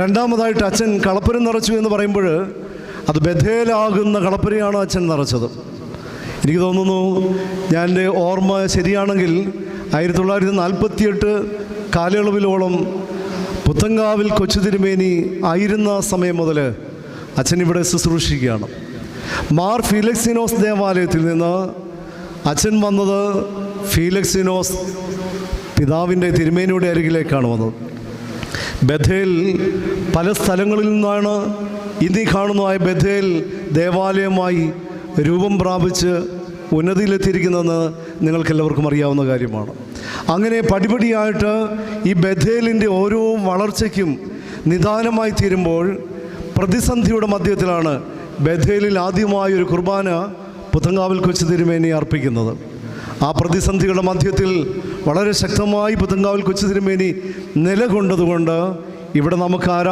രണ്ടാമതായിട്ട് അച്ഛൻ കളപ്പുരം നിറച്ചു എന്ന് പറയുമ്പോൾ അത് ബഥേലാകുന്ന കളപ്പുരയാണ് അച്ഛൻ നിറച്ചത്. എനിക്ക് തോന്നുന്നു ഞാൻ എന്റെ ഓർമ്മ ശരിയാണെങ്കിൽ ആയിരത്തി തൊള്ളായിരത്തി നാൽപ്പത്തിയെട്ട് കാലയളവിലോളം പുത്തങ്കാവിൽ കൊച്ചു തിരുമേനി ആയിരുന്ന സമയം മുതൽ അച്ഛൻ ഇവിടെ ശുശ്രൂഷിക്കുകയാണ്. മാർ ഫീലക്സിനോസ് ദേവാലയത്തിൽ നിന്ന് അച്ഛൻ വന്നത് ഫീലക്സിനോസ് പിതാവിന്റെ തിരുമേനിയുടെ അരികിലേക്കാണ് വന്നത്. ബഥേൽ പല സ്ഥലങ്ങളിൽ നിന്നാണ് ഇന്നീ കാണുന്നതായ ബഥേൽ ദേവാലയമായി രൂപം പ്രാപിച്ച് ഉന്നതിയിലെത്തിയിരിക്കുന്നതെന്ന് നിങ്ങൾക്കെല്ലാവർക്കും അറിയാവുന്ന കാര്യമാണ്. അങ്ങനെ പടിപടിയായിട്ട് ഈ ബഥേലിന്റെ ഓരോ വളർച്ചയ്ക്കും നിദാനമായി തീരുമ്പോൾ പ്രതിസന്ധിയുടെ മധ്യത്തിലാണ് ബഥേലിൽ ആദ്യമായൊരു കുർബാന പുത്തങ്കാവിൽ കൊച്ചു തിരുമേനി അർപ്പിക്കുന്നത്. ആ പ്രതിസന്ധികളുടെ മധ്യത്തിൽ വളരെ ശക്തമായി പുത്തങ്കാവിൽ കൊച്ചു തിരുമേനി നിലകൊണ്ടതുകൊണ്ട് ഇവിടെ നമുക്ക് ആരാ